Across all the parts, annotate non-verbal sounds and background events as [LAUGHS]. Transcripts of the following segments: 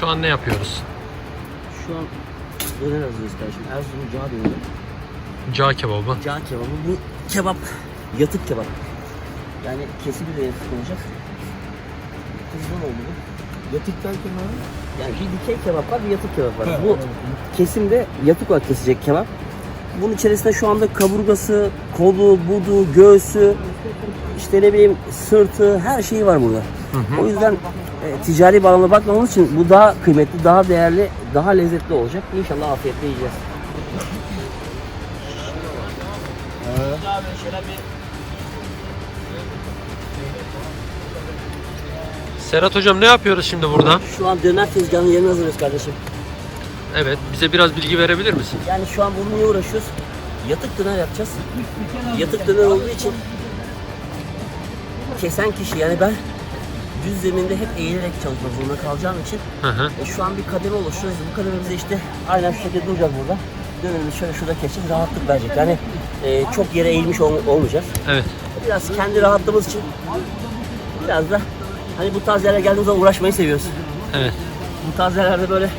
Şu an ne yapıyoruz? Şu an döner hazırlıyoruz kardeşim. Erzurum cağ döneri. Cağ kebabı. Cağ kebabı. Bu kebap yatık kebap. Yani kesi bir yatık olacak. Kızdan oldu bu. Yatık derken abi? Yani bir dikey kebap var, bir yatık kebap var. Bu kesimde yatık olarak kesecek kebap. Bunun içerisinde şu anda kaburgası, kolu, budu, göğsü, işte ne bileyim sırtı, her şeyi var burada. O yüzden e, ticari bağlamda bakmamız için bu daha kıymetli, daha değerli, daha lezzetli olacak. İnşallah afiyetle yiyeceğiz. Serhat hocam ne yapıyoruz şimdi burada? Şu an döner tezgahının yerini hazırlıyoruz kardeşim. Evet, bize biraz bilgi verebilir misin? Yani şu an bununla uğraşıyoruz. Yatık döner yapacağız. Yatık döner olduğu için kesen kişi yani ben düz zeminde hep eğilerek çalışmak zorunda kalacağım için Hı hı. e, şu an bir kademe oluşturuyoruz. Bu kadememizde işte aynen şu şekilde duracağız burada. Dönerimiz şöyle şurada keseceğiz. Rahatlık verecek. Yani e, çok yere eğilmiş ol- olmayacağız. Evet. Biraz kendi rahatlığımız için biraz da hani bu tarz yerlere geldiğimiz zaman uğraşmayı seviyoruz. Evet. Bu tarz yerlerde böyle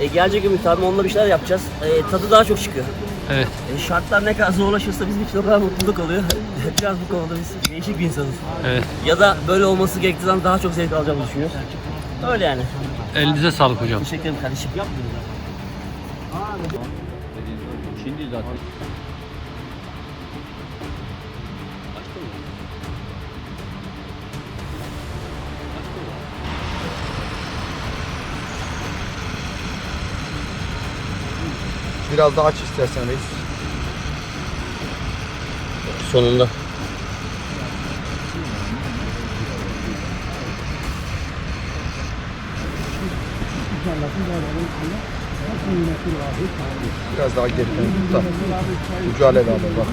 e, gelecek ümit abi onunla bir şeyler yapacağız. E, tadı daha çok çıkıyor. Evet. E, şartlar ne kadar zorlaşırsa bizim için o kadar mutluluk oluyor. [LAUGHS] Biraz bu konuda biz değişik bir insanız. Evet. Ya da böyle olması gerektiği zaman daha çok zevk alacağımızı düşünüyoruz. Öyle yani. Elinize sağlık hocam. Teşekkür ederim kardeşim. Şimdi zaten. Biraz daha aç istersen reis. Sonunda. Biraz daha geriden tut da. Ucu alev alır bak.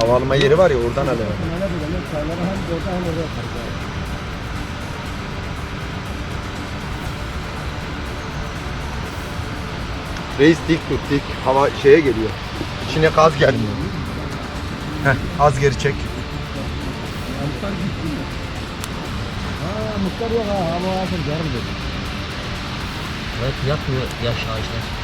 Hava alma yeri var ya oradan alev Reis dik tut dik. Hava şeye geliyor. İçine gaz gelmiyor. Heh, az geri çek. Evet yapmıyor yaş ağaçlar.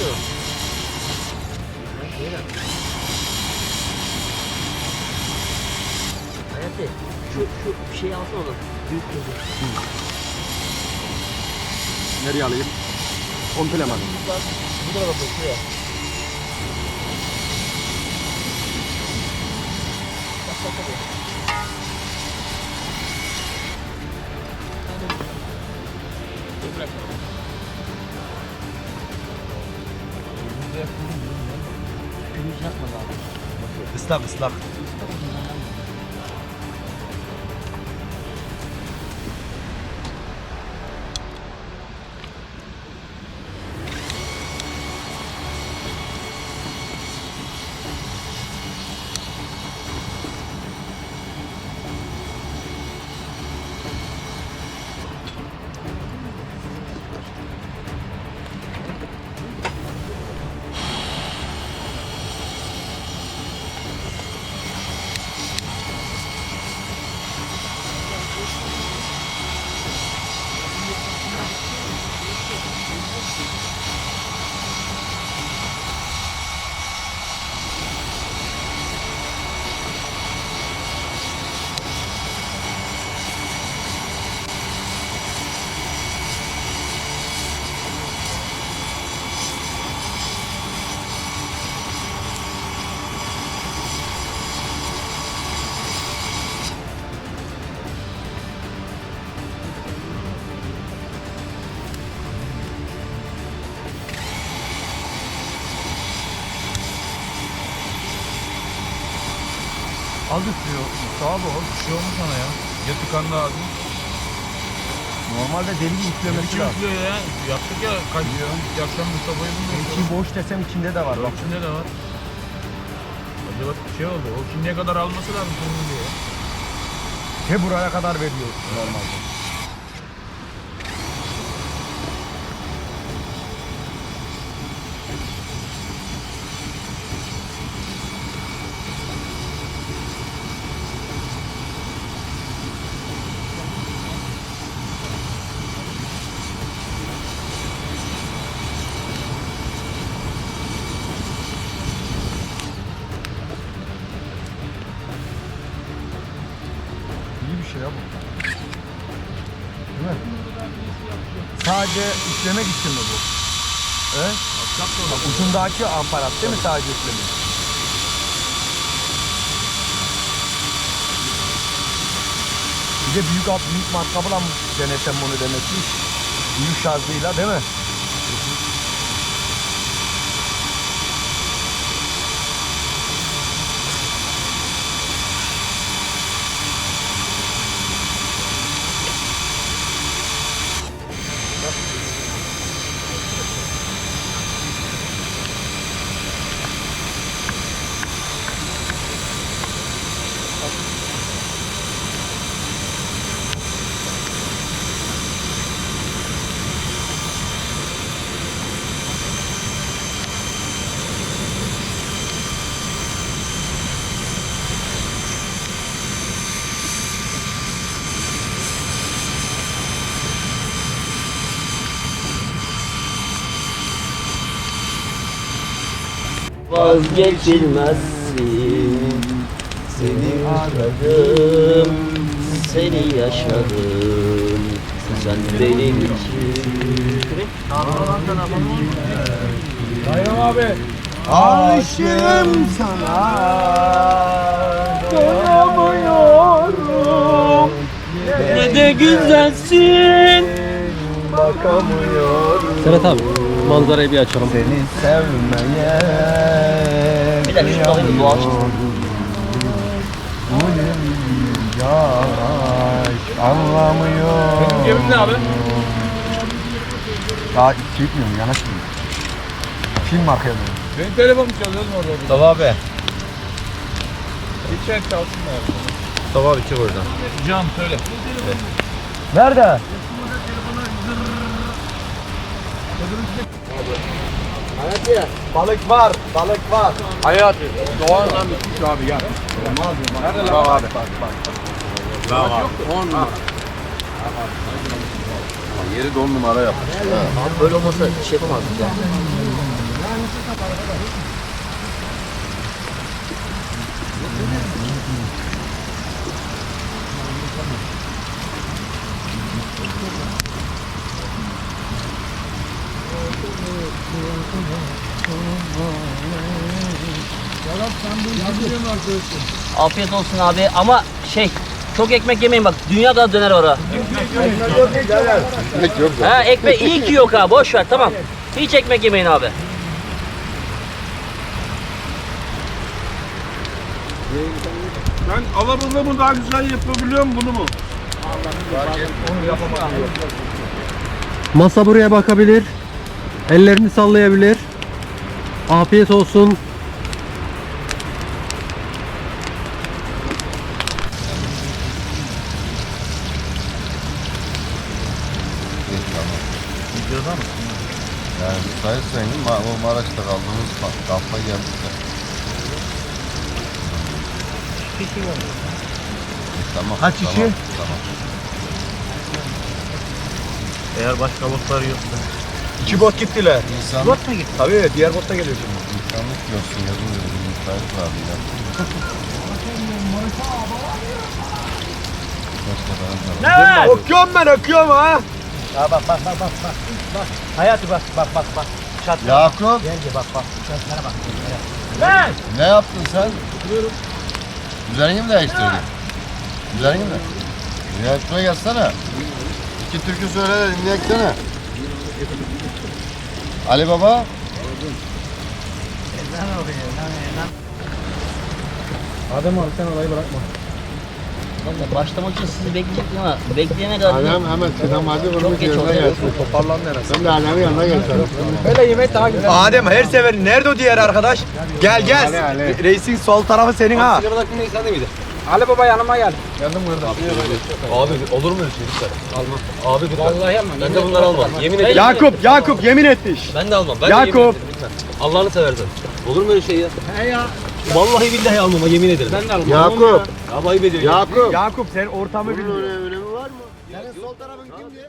Bu da. Hayati, şu, şu şeyi alsana oğlum. Büyük gözü. Nereye alayım? Komple mi Bak, bu da bakın şuraya. Bak bak bak. Gümüş yapma abi. Islak ıslak. Az üflüyor. Sağa doğru. Bir şey olmuş sana ya. Ya tıkandı ağzın. Normalde deli gibi üflemesi İçi üflüyor ya. Yaptık ya. Kaç İki akşam Mustafa'yı bulmuyor. İçi boş desem içinde de var Bak içinde de var. Acaba şey oldu. O şimdiye kadar alması lazım. Sonunu diyor. Te buraya kadar veriyor normalde. Sadece üflemek için mi bu? Evet. Bak, ucundaki aparat değil mi sadece üflemek? Bir de büyük at büyük matkapla mı denesem bunu demek ki? Büyük şarjıyla değil mi? Vazgeçilmezsin. Seni aradım Seni yaşadım. Sen benim için Aşığım sana. Doyamıyorum Ne de güzelsin. Bakamıyorum. Serhat abi manzarayı bir açalım. Seni sevmeye Bir dakika şu doğal çıksın. yaş anlamıyor Benim cebim ne abi? Daha çekmiyorum yanaşmıyorum Film arkaya dönüyor Benim telefonum çalıyor mu orada? Mustafa abi İçer çalsın da. Mustafa abi çık oradan Can söyle. Nerede? Balık var, balık var. Hayat. Doğan'dan bitmiş abi gel. Nerede lan? abi. Bak bak. Bravo abi. Yeri don numara yap. Abi böyle olmasa şey yapamazdık ya. Afiyet olsun abi ama şey çok ekmek yemeyin bak dünya kadar döner var ha. Ekmek yok Ha ekmek iyi ki yok ha boş ver tamam. Hiç ekmek yemeyin abi. Ben alabildiğimi mu daha güzel yapabiliyor mu bunu mu? Masa buraya bakabilir. Ellerini sallayabilir. Afiyet olsun. Yani müsaitsen Ma- o Maraş'ta kaldığımız ka- kampa geldik de. Tamam. Kaç tamam, kişi? Tamam. Eğer başka botlar yoksa. İki bot gittiler. İnsan, Bot mu gitti? Tabii diğer bot da geliyor şimdi. insanlık görsün dedim. Müsait vardı ya. Ne? Okuyorum ben okuyorum ha. Ya bak bak bak bak bak. bak. Hayati bak bak bak bak. Çat. Yakup Gel gel bak bak. Çatlara bak. Ne? ne yaptın sen? Üzerini mi değiştirdin? Üzerini mi? Yakup'a gelsene. İki türkü söyle de dinleyeksene. Ali Baba. Adem abi sen olayı bırakma. Vallahi başlamak için sizi bekleyecektim ama bekleyene kadar Adem hemen Sinan Hadi vurmuş oldu. gelsin. Toparlandı herhalde. Ben de Adem'in yanına geçerim. Öyle yemek daha güzel. Adem her sefer nerede o diğer arkadaş? Gel gel. Ali, Ali. Reisin sol tarafı senin ha. Sigara takımı sen de miydi? Ali baba yanıma gel. Yandım burada. Abi olur mu öyle şey lütfen? Almam. Abi lütfen. Vallahi almam. Ben de bunları almam. Yemin ederim. Yakup, Yakup yemin etmiş. Ben de almam. Ben Yakup. de yemin ederim lütfen. Allah'ını seversen. Olur mu öyle şey ya? He ya. Vallahi billahi almam yemin ederim. Ben de almam. Yakup. Abi ayıp ediyor. ya. Yakup. Yakup sen ortamı bilmiyorsun. öyle önemi var mı? Senin sol tarafın kimdi?